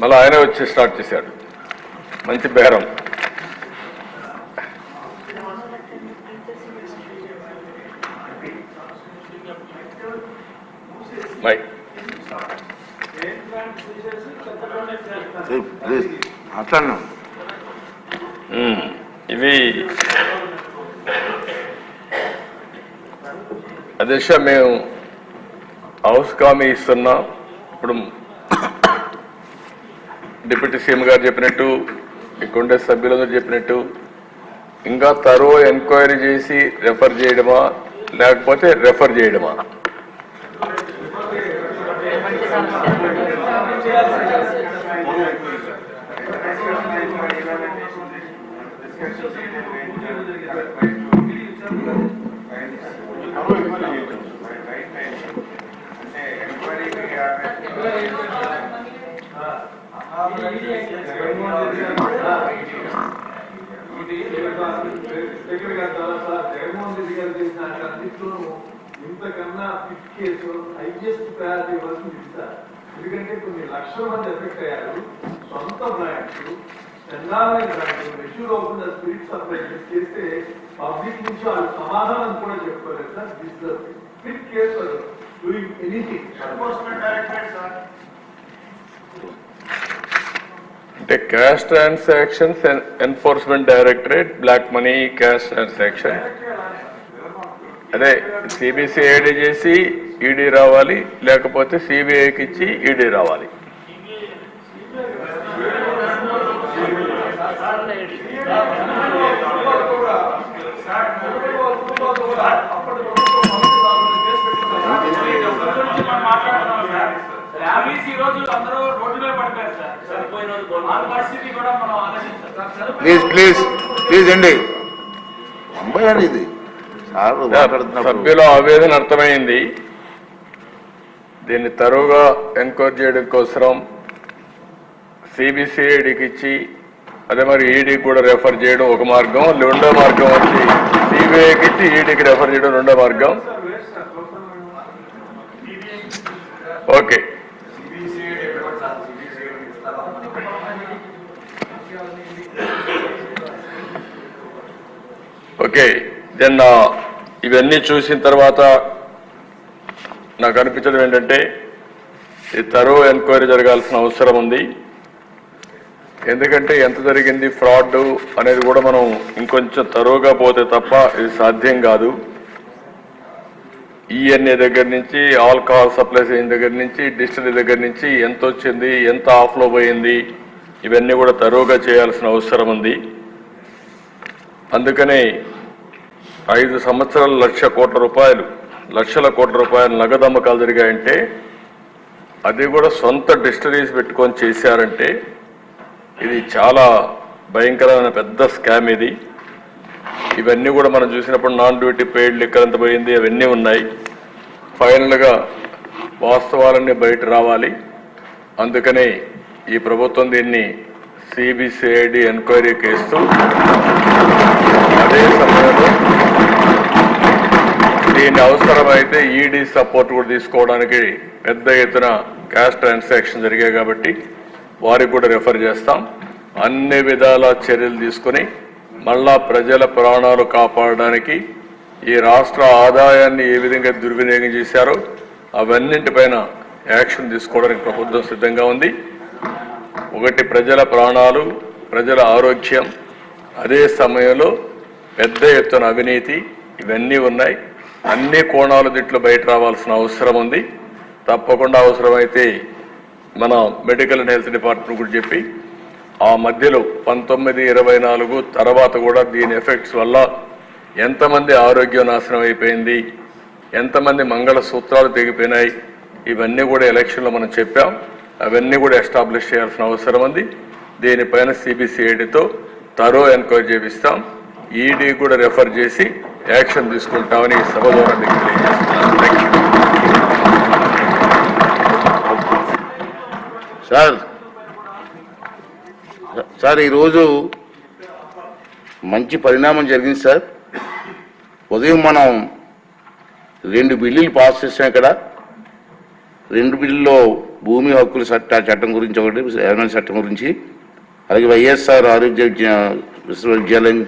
మళ్ళీ ఆయనే వచ్చి స్టార్ట్ చేశాడు. మంచి బేరం. మాట్లాడినా మ్మ్. ఇవి అధ్యక్ష మేము హౌస్ కామీ ఇస్తున్నాం. ఇప్పుడు డిప్యూటీ సీఎం గారు చెప్పినట్టు ఇక్కడ సభ్యులందరూ చెప్పినట్టు ఇంకా తరో ఎంక్వైరీ చేసి రెఫర్ చేయడమా లేకపోతే రెఫర్ చేయడమా? జగన్మోహన్ రెడ్డి గారు చేసిన అన్నింటిలోనూ ఇంతకన్నా ఫిఫ్త్ కేసు హైయెస్ట్ ప్రయారిటీ ఇవ్వాల్సి సార్ ఎందుకంటే కొన్ని లక్షల మంది ఎఫెక్ట్ అయ్యారు సొంత బ్రాండ్స్ ఎన్ఆర్ఐ బ్రాండ్ మెచ్యూర్ అవుతున్న స్పిరిట్ సప్లై చేస్తే పబ్లిక్ నుంచి వాళ్ళు సమాధానం కూడా చెప్పుకోలేదు sir this fifth case doing anything enforcement directorate sir అంటే cash transactions enforcement directorate black money cash transaction అదే సిబిసిఐడి చేసి ఈడీ రావాలి లేకపోతే సిబిఐకి ఇచ్చి ఈడీ రావాలి. ఫ్యామిలీస్ ఈ రోజు అందరూ రోడ్డు మీద పడిపోయారు సార్. వాళ్ళ పరిస్థితి కూడా మనం ఆలోచించాలి. ప్లీజ్ ప్లీజ్ ప్లీజ్ అండి. అమ్మాయి ఇది. సభ్యుల ఆవేదన అర్థమైంది. దీన్ని తరువుగా ఎంక్వైరీ చేయడం కోసం సిబిసిఐడికి ఇచ్చి అదే మరి ఈడీకి కూడా రెఫర్ చేయడం ఒక మార్గం రెండో మార్గం వచ్చి సిబిఐకి ఇచ్చి ఈడీకి రెఫర్ చేయడం రెండో మార్గం. ఓకే. ఓకే దెన్ ఇవన్నీ చూసిన తర్వాత నాకు అనిపించడం ఏంటంటే ఈ తరువు ఎంక్వైరీ జరగాల్సిన అవసరం ఉంది. ఎందుకంటే ఎంత జరిగింది ఫ్రాడ్ అనేది కూడా మనం ఇంకొంచెం తరువుగా పోతే తప్ప ఇది సాధ్యం కాదు. ఈఎన్ఏ దగ్గర నుంచి ఆల్కహాల్ సప్లై చేయని దగ్గర నుంచి డిస్టిలరీ దగ్గర నుంచి ఎంత వచ్చింది ఎంత ఆఫ్లో పోయింది ఇవన్నీ కూడా తరువుగా చేయాల్సిన అవసరం ఉంది. అందుకనే ఐదు సంవత్సరాలు లక్ష కోట్ల రూపాయలు లక్షల కోట్ల రూపాయలు నగదు అమ్మకాలు జరిగాయంటే అది కూడా సొంత డిస్టరీస్ పెట్టుకొని చేశారంటే ఇది చాలా భయంకరమైన పెద్ద స్కామ్ ఇది. ఇవన్నీ కూడా మనం చూసినప్పుడు నాన్ డ్యూటీ పెయిడ్ లిక్కర్ ఎంత పోయింది అవన్నీ ఉన్నాయి. ఫైనల్గా వాస్తవాలన్నీ బయట రావాలి. అందుకనే ఈ ప్రభుత్వం దీన్ని సిబిసిఐడి ఎంక్వైరీ కేస్తూ అదే సమయంలో దీని అవసరమైతే ఈడీ సపోర్ట్ కూడా తీసుకోవడానికి పెద్ద ఎత్తున క్యాష్ ట్రాన్సాక్షన్ జరిగాయి కాబట్టి వారికి కూడా రెఫర్ చేస్తాం. అన్ని విధాల చర్యలు తీసుకుని మళ్ళా ప్రజల ప్రాణాలు కాపాడడానికి ఈ రాష్ట్ర ఆదాయాన్ని ఏ విధంగా దుర్వినియోగం చేశారో అవన్నింటిపైన యాక్షన్ తీసుకోవడానికి ప్రభుత్వం సిద్ధంగా ఉంది. ఒకటి ప్రజల ప్రాణాలు ప్రజల ఆరోగ్యం అదే సమయంలో పెద్ద ఎత్తున అవినీతి ఇవన్నీ ఉన్నాయి. అన్ని కోణాలు దీంట్లో బయట రావాల్సిన అవసరం ఉంది. తప్పకుండా అవసరమైతే మన మెడికల్ అండ్ హెల్త్ డిపార్ట్మెంట్ కూడా చెప్పి ఆ మధ్యలో పంతొమ్మిది ఇరవై నాలుగు తర్వాత కూడా దీని ఎఫెక్ట్స్ వల్ల ఎంతమంది ఆరోగ్యం నాశనం అయిపోయింది ఎంతమంది మంగళ సూత్రాలు తెగిపోయినాయి ఇవన్నీ కూడా ఎలక్షన్లో మనం చెప్పాం. అవన్నీ కూడా ఎస్టాబ్లిష్ చేయాల్సిన అవసరం ఉంది. దీనిపైన సిబిసిఐడితో తరో ఎంక్వైరీ చేపిస్తాం. ఈడీ కూడా రెఫర్ చేసి యాక్షన్ తీసుకుంటామని సభ ద్వారా మీకు తెలియజేస్తున్నాను సార్ సార్ ఈరోజు మంచి పరిణామం జరిగింది సార్. ఉదయం మనం రెండు బిల్లులు పాస్ చేసాం ఇక్కడ. రెండు బిల్లులో భూమి హక్కుల చట్ట చట్టం గురించి ఒకటి చట్టం గురించి. అలాగే వైఎస్ఆర్ ఆరోగ్య విశ్వవిద్యాలయం